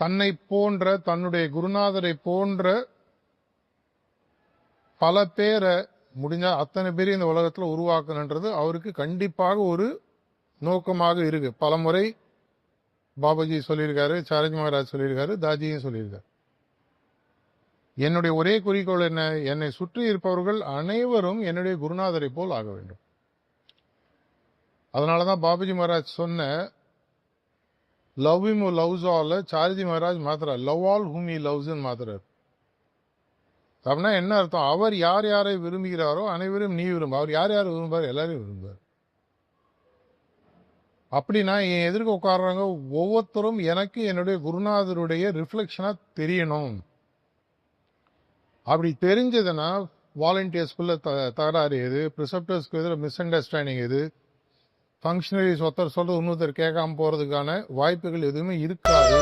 தன்னை போன்ற தன்னுடைய குருநாதரை போன்ற பல பேரை முடிஞ்சால் அத்தனை பேரையும் இந்த உலகத்தில் உருவாக்கணுன்றது அவருக்கு கண்டிப்பாக ஒரு நோக்கமாக இருக்கு. பலமுறை பாபாஜி சொல்லியிருக்காரு சாரஜ் மகாராஜ் சொல்லியிருக்காரு தாஜியும் சொல்லியிருக்காரு. என்னுடைய ஒரே குறிக்கோள் என்ன? என்னை சுற்றி இருப்பவர்கள் அனைவரும் என்னுடைய குருநாதரை போல் ஆக வேண்டும். அதனாலதான் பாபாஜி மகாராஜ் சொன்ன love him loves all Sarathi Maharaj மாத்திர லவ் ஆல் ஹூம் இ லவ்ஸ்ன்னு மாத்திரார் அப்படின்னா என்ன அர்த்தம்? அவர் யார் யாரை விரும்புகிறாரோ அனைவரும் நீ விரும்ப. அவர் யார் யார் விரும்புவார்? எல்லாரையும் விரும்புவார். அப்படின்னா என் எதிர்க்க உட்காடுறவங்க ஒவ்வொருத்தரும் எனக்கு என்னுடைய குருநாதருடைய ரிஃப்ளெக்ஷனாக தெரியணும். அப்படி தெரிஞ்சதுன்னா வாலண்டியர்ஸ்குள்ளே த தகராறு எது? ப்ரிசப்டர்ஸ்க்கு எதிர மிஸ் அண்டர்ஸ்டாண்டிங் எது? ஃபங்க்ஷனரிஸ் ஒருத்தர் சொல்கிறது இன்னொருத்தர் கேட்காம போகிறதுக்கான வாய்ப்புகள் எதுவுமே இருக்காது.